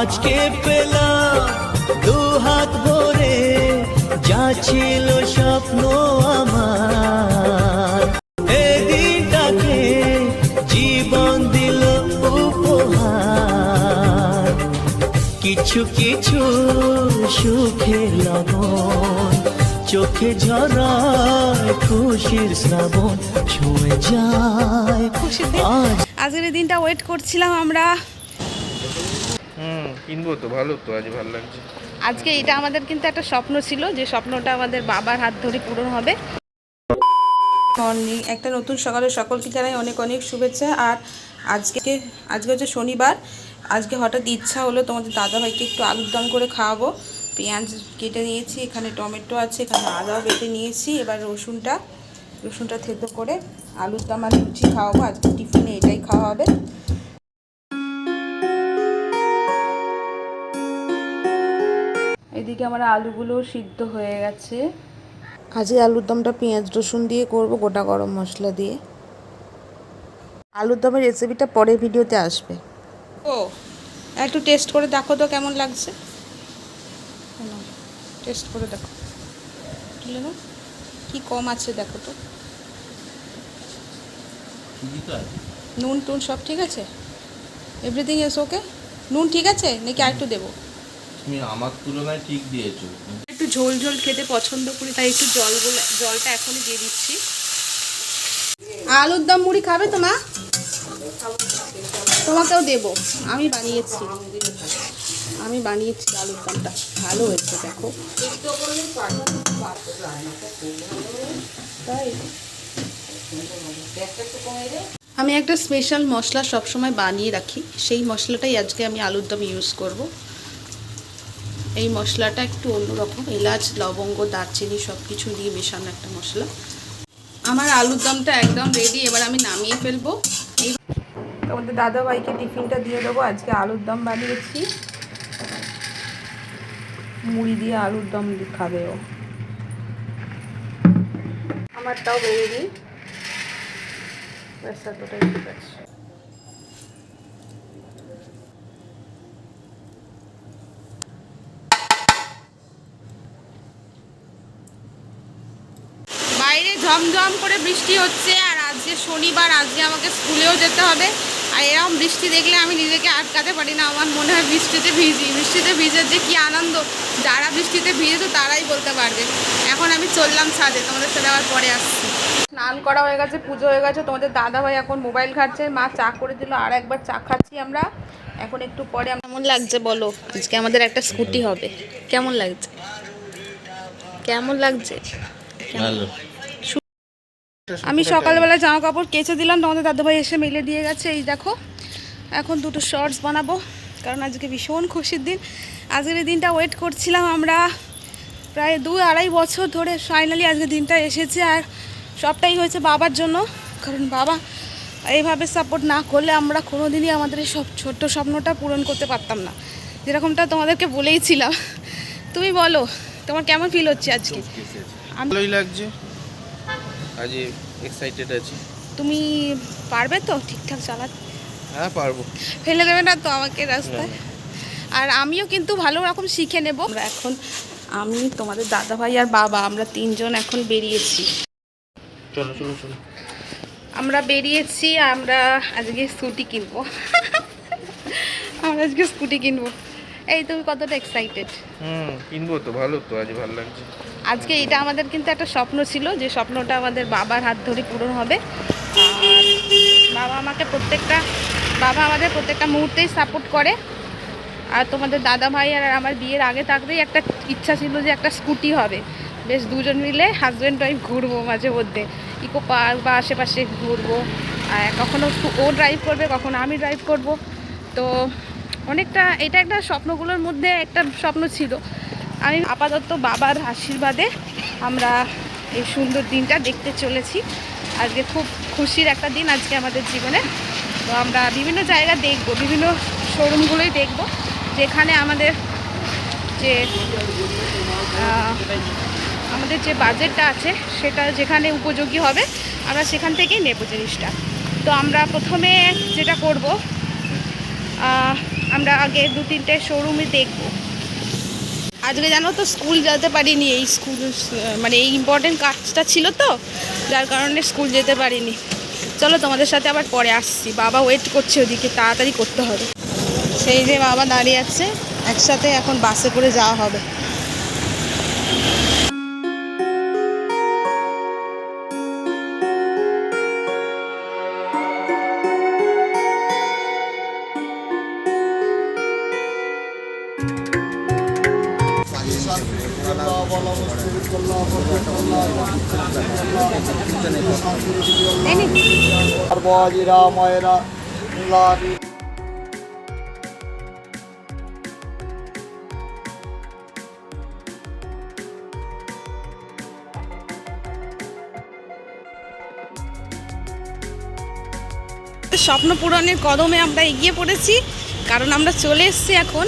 আজকে পেলাম দু হাত ভরে যা ছিল স্বপ্ন আমার। এই দিনটাকে জীবন দিল উপহার। কিছু কিছু সুখে লবণ চোখে ঝরায় খুশির শ্রাবণ ছুঁয়ে যায়। আজকের এই দিনটা ওয়েট করছিলাম আমরা। হুম কিনবো তো ভালো তো আজ ভালো লাগছে। আজকে এটা আমাদের কিন্তু একটা স্বপ্ন ছিল যে স্বপ্নটা আমাদের বাবার হাত ধরে পূরণ হবে। মর্নিং একটা নতুন সকালে সকলকে জানাই অনেক অনেক শুভেচ্ছা আর আজকে আজকে হচ্ছে শনিবার। আজকে হঠাৎ ইচ্ছা হলো তোমাদের দাদাভাইকে একটু আলুর দম করে খাওয়াবো। পেঁয়াজ কেটে নিয়েছি এখানে টমেটো আছে এখানে আদাও বেটে নিয়েছি এবার রসুনটা রসুনটা থেতো করে আলুর দম আর লুচি খাওয়াবো। আজকে টিফিনে এটাই খাওয়া হবে। এদিকে আমার আলুগুলো সিদ্ধ হয়ে গেছে। আজকে আলুর দমটা পেঁয়াজ রসুন দিয়ে করব গোটা গরম মশলা দিয়ে। আলুর দমের রেসিপিটা পরের ভিডিওতে আসবে। ও একটু টেস্ট করে দেখো তো কেমন লাগছে। টেস্ট করে দেখো। তুলে নাও কি কম আছে দেখো তো। নুন টুন সব ঠিক আছে? এভরিথিং ইজ ওকে নুন ঠিক আছে? নাকি আর একটু দেবো? তুমি আমার তুলনায় ঠিক দিয়েছ। একটু ঝোল ঝোল খেতে পছন্দ করি তাই একটু জল জলটা এখনই দিয়ে দিচ্ছি। আলুর দম মুড়ি খাবে তো মা তোমাকেও দেবো। আমি বানিয়েছি। আমি বানিয়েছি আলুর দমটা। ভালো হয়েছে দেখো। তাই। আমি একটা স্পেশাল মশলা সবসময় বানিয়ে রাখি। সেই মশলাটাই আজকে আমি আলুর দম ইউজ করব। এই মশলাটা একটু অন্যরকম, এলাচ, লবঙ্গ, দারচিনি সব কিছু দিয়ে মেশানো একটা মশলা। আমার আলুর দমটা একদম রেডি এবার আমি নামিয়ে ফেলব। তোমাদের দাদা ভাইকে টিফিনটা দিয়ে দেবো, আজকে আলুর দম বানিয়েছি। মুড়ি দিয়ে আলুর দম খাবে ও। আমারটাও বেরিয়ে দিই। ব্যাস, এতটাই ঠিক আছে। ঝমঝম করে বৃষ্টি হচ্ছে আর আজকে শনিবার আজকে আমাকে স্কুলেও যেতে হবে। আর এরকম বৃষ্টি দেখলে আমি নিজেকে আটকাতে পারি না। আমার মনে হয় বৃষ্টিতে ভিজি বৃষ্টিতে ভিজের যে কী আনন্দ। যারা বৃষ্টিতে ভিজেছে তারাই বলতে পারবে। এখন আমি চললাম ছাদে তোমাদের সাথে আবার পরে আসছি। স্নান করা হয়ে গেছে পুজো হয়ে গেছে তোমাদের দাদা ভাই এখন মোবাইল ঘাটছে মা চা করে দিল আর একবার চা খাচ্ছি আমরা। এখন একটু পরে কেমন লাগছে বলো? আজকে আমাদের একটা স্কুটি হবে। কেমন লাগছে? কেমন লাগছে? ভালো। আমি সকালবেলা জামা কাপড় কেচে দিলাম তোমাদের দাদাভাই এসে মেলে দিয়ে গেছে এই দেখো। এখন দুটো শর্টস বানাবো কারণ আজকে ভীষণ খুশির দিন। আজকের এই দিনটা ওয়েট করছিলাম আমরা প্রায় দু আড়াই বছর ধরে ফাইনালি আজকে দিনটা এসেছে আর সবটাই হয়েছে বাবার জন্য। কারণ বাবা এইভাবে সাপোর্ট না করলে আমরা কোনো দিনই আমাদের এই সব ছোট্ট স্বপ্নটা পূরণ করতে পারতাম না। যেরকমটা তোমাদেরকে বলেইছিলাম। তুমি বলো তোমার কেমন ফিল হচ্ছে আজকে? ভালোই লাগছে। আজ এক্সাইটেড আছি। তুমি পারবে তো ঠিকঠাক চালাতে? হ্যাঁ পারব। ফেলে দেবে না তো আমাকে রাস্তায়? আর আমিও কিন্তু ভালো রকম শিখে নেব। আমরা এখন আমি তোমাদের দাদা ভাই আর বাবা আমরা তিনজন এখন বেরিয়েছি। চলো চলো চলো। আমরা বেরিয়েছি আমরা আজকে স্কুটি কিনবো। আমরা আজকে স্কুটি কিনবো। এই তুমি কতটা এক্সাইটেড হুম কিনবো তো ভালো তো আজ ভালো লাগছে। আজকে এটা আমাদের কিন্তু একটা স্বপ্ন ছিল, যে স্বপ্নটা আমাদের বাবার হাত ধরে পূরণ হবে। বাবা আমাকে প্রত্যেকটা, বাবা আমাদের প্রত্যেকটা মুহূর্তেই সাপোর্ট করে। আর তোমাদের দাদা ভাই আর আমার বিয়ের আগে থাকতেই একটা ইচ্ছা ছিল যে একটা স্কুটি হবে। বেশ দুজন মিলে হাজব্যান্ড ওয়াইফ ঘুরবো মাঝে মধ্যে। ইকো পার্ক বা আশেপাশে ঘুরবো। আর কখনো ও ড্রাইভ করবে, কখনো আমি ড্রাইভ করব। তো অনেকটা, এটা একটা স্বপ্নগুলোর মধ্যে একটা স্বপ্ন ছিল। আমি আপাতত বাবার আশীর্বাদে আমরা এই সুন্দর দিনটা দেখতে চলেছি। আজকে খুব খুশির একটা দিন আজকে আমাদের জীবনে। তো আমরা বিভিন্ন জায়গা দেখব, বিভিন্ন শোরুমগুলোই দেখব, যেখানে আমাদের যে আমাদের যে বাজেটটা আছে সেটা যেখানে উপযোগী হবে, আমরা সেখান থেকেই নেব জিনিসটা। তো আমরা প্রথমে যেটা করব আমরা আগে দু তিনটে শোরুমে দেখব। আজকে জানো তো স্কুল যেতে পারিনি, এই স্কুল মানে এই ইম্পর্টেন্ট কাজটা ছিল তো, যার কারণে স্কুল যেতে পারিনি। চলো তোমাদের সাথে আবার পরে আসছি, বাবা ওয়েট করছে ওদিকে, তাড়াতাড়ি করতে হবে। সেই যে বাবা দাঁড়িয়ে আছে, একসাথে এখন বাসে করে যাওয়া হবে। স্বপ্ন পূরণের কদমে আমরা এগিয়ে পড়েছি কারণ আমরা চলে এসেছি এখন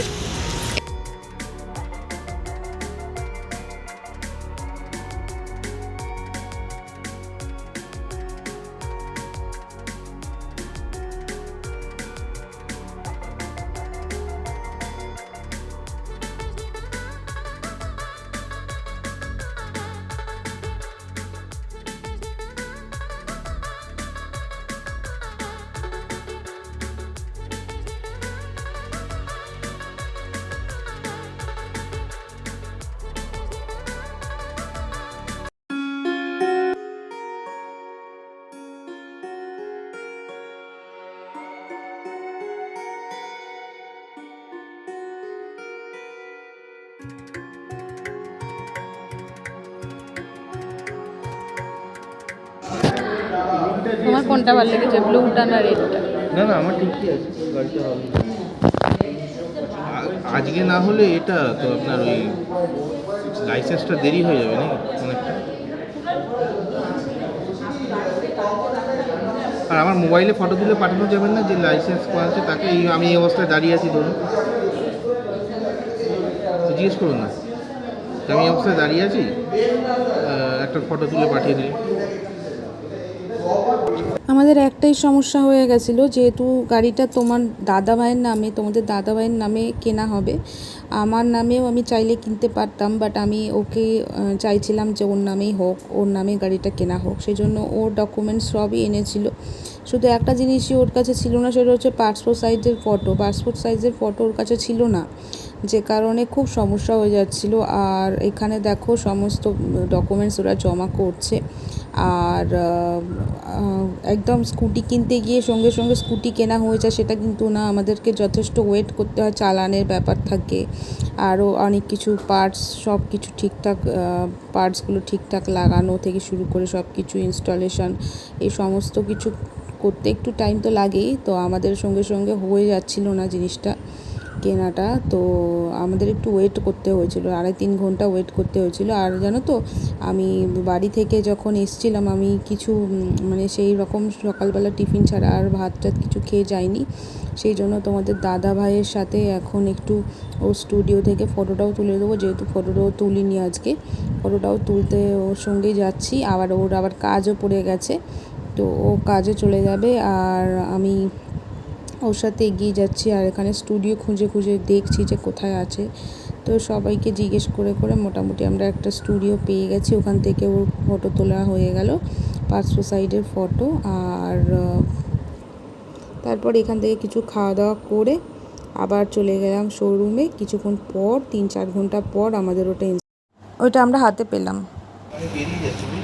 তোমার কোনটা ভালো লেগেছে, ব্লুটা না রেডটা? না না, আমার ঠিকই আছে গাড়িটা হবে আজকে না হলে এটা তো আপনার ওই লাইসেন্সটা দেরি হয়ে যাবে না অনেকটা? আর আমার মোবাইলে ফটো তুলে পাঠানো যাবে না যে লাইসেন্স আছে, তাকে এই, আমি এই অবস্থায় দাঁড়িয়ে আছি ধরুন। জিজ্ঞেস করুন না। আমি এই অবস্থায় দাঁড়িয়ে আছি একটা ফটো তুলে পাঠিয়ে দিন আমাদের একটাই সমস্যা হয়ে গেছিল, যেহেতু গাড়িটা তোমার দাদা ভাইয়ের নামে, তোমাদের দাদা ভাইয়ের নামে কেনা হবে। আমার নামেও আমি চাইলে কিনতে পারতাম বাট আমি ওকে চাইছিলাম যে ওর নামেই হোক, ওর নামে গাড়িটা কেনা হোক। সেই জন্য ওর ডকুমেন্টস সবই এনেছিল। শুধু একটা জিনিসই ওর কাছে ছিল না, সেটা হচ্ছে পাসপোর্ট সাইজের ফটো পাসপোর্ট সাইজের ফটো ওর কাছে ছিল না, যে কারণে খুব সমস্যা হয়ে যাচ্ছিল। আর এখানে দেখো, সমস্ত ডকুমেন্টস ওরা জমা করছে। আর একদম স্কুটি কিনতে গিয়ে সঙ্গে সঙ্গে স্কুটি কেনা হয়ে যায়, সেটা কিন্তু না, আমাদেরকে যথেষ্ট ওয়েট করতে হয়, চালানের ব্যাপার থাকে। আরও অনেক কিছু পার্টস সব কিছু ঠিকঠাক পার্টসগুলো ঠিকঠাক লাগানো থেকে শুরু করে সব কিছু ইনস্টলেশন এই সমস্ত কিছু করতে একটু টাইম তো লাগেই, তো আমাদের সঙ্গে সঙ্গে হয়ে যাচ্ছিল না জিনিসটা। কেনাটা, তো আমাদের একটু ওয়েট করতে হয়েছিল, আড়াই তিন ঘণ্টা ওয়েট করতে হয়েছিল। আর জানো তো, আমি বাড়ি থেকে যখন এসছিলাম, আমি কিছু মানে সেই রকম সকালবেলা টিফিন ছাড়া আর ভাত টাত কিছু খেয়ে যাইনি। সেই জন্য তোমাদের দাদা ভাইয়ের সাথে এখন একটু ও স্টুডিও থেকে ফটোটাও তুলে দেবো, যেহেতু ফটোটাও তুলিনি আজকে। ফটোটাও তুলতে ওর সঙ্গেই যাচ্ছি, আবার ওর আবার কাজও পড়ে গেছে। তো ও কাজে চলে যাবে, আর আমি ওর সাথে এগিয়ে যাচ্ছি আর এখানে স্টুডিও খুঁজে খুঁজে দেখছি যে কোথায় আছে। তো সবাইকে জিজ্ঞেস করে করে মোটামুটি আমরা একটা স্টুডিও পেয়ে গেছি। ওখান থেকে ওর ফটো তোলা হয়ে গেল পাঁচশো সাইডের ফটো আর তারপর এখান থেকে কিছু খাওয়া দাওয়া করে আবার চলে গেলাম শোরুমে কিছুক্ষণ পর, তিন চার ঘণ্টা পর আমাদের ওটা ওইটা আমরা হাতে পেলাম। বেরিয়ে যাচ্ছি বুঝলি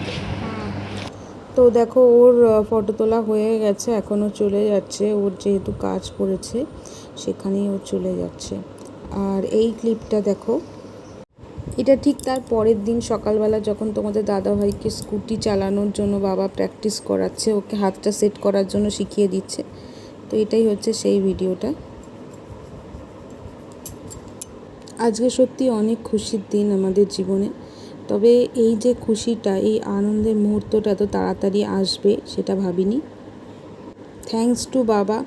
তো দেখো ওর ফটো তোলা হয়ে গেছে এখনও চলে যাচ্ছে, ওর যেহেতু কাজ পড়েছে, সেখানেই ও চলে যাচ্ছে। আর এই ক্লিপটা দেখো, এটা ঠিক তার পরের দিন সকালবেলা যখন তোমাদের দাদাভাইকে স্কুটি চালানোর জন্য বাবা প্র্যাকটিস করাচ্ছে, ওকে হাতটা সেট করার জন্য শিখিয়ে দিচ্ছে, তো এটাই হচ্ছে সেই ভিডিওটা। আজকে সত্যি অনেক খুশির দিন আমাদের জীবনে। তবে এই যে খুশিটা, এই আনন্দের মুহূর্তটা এত তাড়াতাড়ি আসবে সেটা ভাবিনি। থ্যাঙ্কস টু বাবা,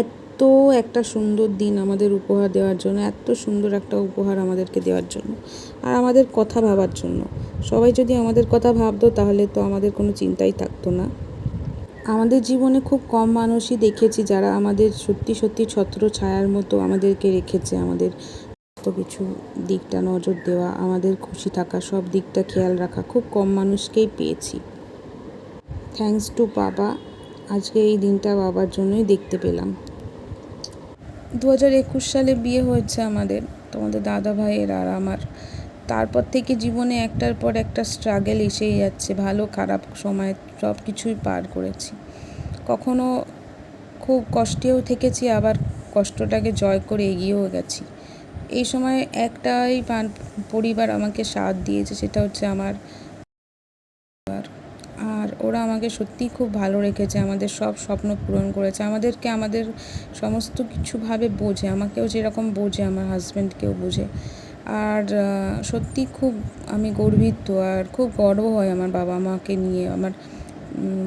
এত একটা সুন্দর দিন আমাদের উপহার দেওয়ার জন্য, এত সুন্দর একটা উপহার আমাদেরকে দেওয়ার জন্য আর আমাদের কথা ভাবার জন্য। সবাই যদি আমাদের কথা ভাবতো তাহলে তো আমাদের কোনো চিন্তাই থাকতো না। আমাদের জীবনে খুব কম মানুষই দেখেছি যারা আমাদের সত্যি সত্যি ছত্র ছায়ার মতো আমাদেরকে রেখেছে, আমাদের এত কিছু দিকটা নজর দেওয়া, আমাদের খুশি থাকা, সব দিকটা খেয়াল রাখা, খুব কম মানুষকেই পেয়েছি। থ্যাঙ্কস টু বাবা, আজকে এই দিনটা বাবার জন্যই দেখতে পেলাম। দু হাজার একুশ সালে বিয়ে হয়েছে আমাদের, তোমাদের দাদা ভাইয়ের আর আমার। তারপর থেকে জীবনে একটার পর একটা স্ট্রাগেল এসেই যাচ্ছে, ভালো খারাপ সময় সব কিছুই পার করেছি। কখনো খুব কষ্টেও থেকেছি, আবার কষ্টটাকে জয় করে এগিয়েও গেছি। এই সময় একটাই পরিবার আমাকে সাথ দিয়েছে, সেটা হচ্ছে আমার। আর ওরা আমাকে সত্যিই খুব ভালো রেখেছে, আমাদের সব স্বপ্ন পূরণ করেছে, আমাদেরকে আমাদের সমস্ত কিছুভাবে বোঝে, আমাকেও যেরকম বোঝে, আমার হাজব্যান্ডকেও বোঝে আর সত্যি খুব আমি গর্বিত আর খুব গর্ব হয় আমার বাবা মাকে নিয়ে, আমার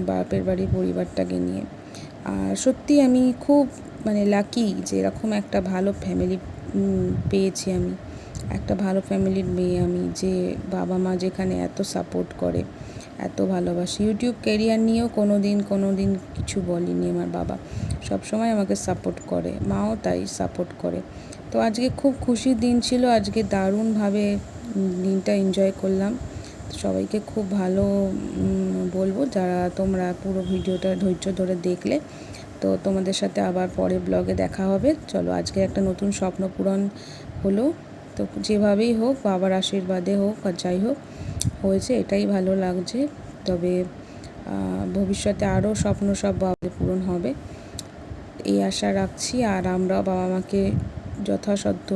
বাপের বাড়ির পরিবারটাকে নিয়ে আর সত্যি আমি খুব মানে লাকি যে এরকম একটা ভালো ফ্যামিলি পেয়েছি আমি। একটা ভালো ফ্যামিলির মেয়ে আমি, যে বাবা মা যেখানে এত সাপোর্ট করে, এত ভালোবাসে। ইউটিউব ক্যারিয়ার নিয়েও কোনো দিন কোনো দিন কিছু বলিনি আমার বাবা। সব সময় আমাকে সাপোর্ট করে, মাও তাই সাপোর্ট করে। তো আজকে খুব খুশির দিন ছিল, আজকে দারুণভাবে দিনটা এনজয় করলাম। সবাইকে খুব ভালো বলব, যারা তোমরা পুরো ভিডিওটা ধৈর্য ধরে দেখলে তো তোমাদের সাথে আবার পরে ব্লগে দেখা হবে। চলো, আজকে একটা নতুন স্বপ্ন পূরণ হলো। তো যেভাবেই হোক, বাবার আশীর্বাদে হোক আর যাই হোক, হয়েছে, এটাই ভালো লাগছে। তবে ভবিষ্যতে আরও স্বপ্ন সব বাবার পূরণ হবে। এই আশা রাখছি। আর আমরাও বাবা মাকে যথাসাধ্য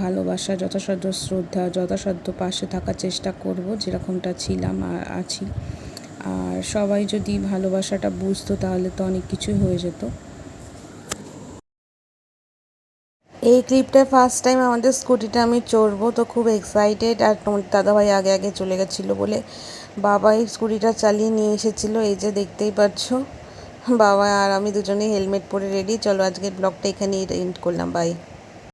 ভালোবাসা, যথাসাধ্য শ্রদ্ধা, যথাসাধ্য পাশে থাকার চেষ্টা করব, যেরকমটা ছিলাম আর আছি। সবাই যদি ভালোবাসাটা বুঝতো, তাহলে তো অনেক কিছুই হয়ে যেত। এই ক্লিপটা ফার্স্ট টাইম আমাদের স্কুটিটা আমি চড়বো, তো খুব এক্সাইটেড আর তোমার দাদাভাই আগে আগে চলে গেছিল বলে বাবাই স্কুটিটা চালিয়ে নিয়ে এসেছিল, এই যে দেখতেই পাচ্ছ বাবা আর আমি দুজনেই হেলমেট পরে রেডি চলো আজকের ব্লগটা এখানেই এন্ড করলাম বাই